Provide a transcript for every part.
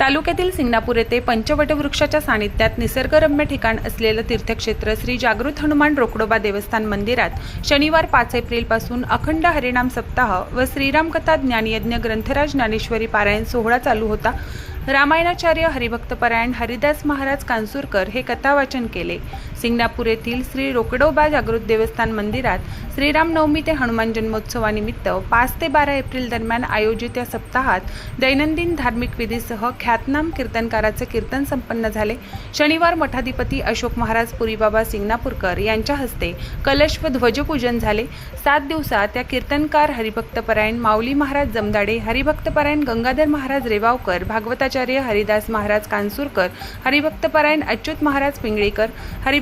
तालुक्यातील सिंगणापूर येथे पंचवटवृक्षाच्या सानिध्यात निसर्गरम्य ठिकाण असलेलं तीर्थक्षेत्र श्री जागृत हनुमान रोकडोबा देवस्थान मंदिरात शनिवार पाच एप्रिलपासून अखंड हरिनाम सप्ताह व श्रीराम कथा ज्ञानयज्ञ ग्रंथराज ज्ञानेश्वरी पारायण सोहळा चालू होता. रामायणाचार्य हरिभक्तपरायण हरिदास महाराज कांसूरकर हे कथावाचन केले. सिंगणापूर येथील श्री रोकडोबा जागृत देवस्थान मंदिरात श्रीरामनवमी ते हनुमान जन्मोत्सवानिमित्त पाच ते बारा एप्रिल दरम्यान आयोजित या सप्ताहात दैनंदिन धार्मिक विधीसह ख्यातनाम कीर्तनकाराचे कीर्तन संपन्न झाले. शनिवार मठाधिपती अशोक महाराज पुरीबाबा सिंगणापूरकर यांच्या हस्ते कलश व ध्वजपूजन झाले. सात दिवसात या कीर्तनकार हरिभक्तपरायण माऊली महाराज जमदाडे हरिभक्तपरायण गंगाधर महाराज रेवावकर भागवताचार्य हरिदास महाराज कांसूरकर हरिभक्तपरायण अच्युत महाराज पिंगळेकर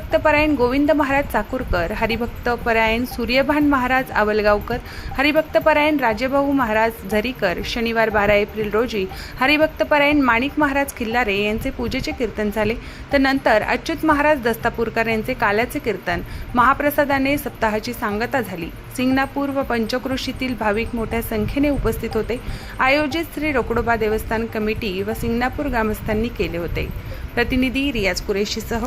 हरिभक्तपरायण गोविंद महाराज चाकूरकर हरिभक्तपरायण सूर्यभान महाराज आवलगावकर हरिभक्तपरायण राजेभाऊ महाराज झरीकर शनिवार बारा एप्रिल रोजी हरिभक्तपरायण माणिक महाराज खिल्लारे यांचे पूजेचे कीर्तन झाले. तर नंतर अच्युत महाराज दस्तापूरकर यांचे काल्याचे कीर्तन महाप्रसादाने सप्ताहाची सांगता झाली. सिंगणापूर व पंचक्रोशीतील भाविक मोठ्या संख्येने उपस्थित होते. आयोजित श्री रोकडोबा देवस्थान कमिटी व सिंगणापूर ग्रामस्थांनी केले होते. प्रतिनिधी रियाज कुरेशीसह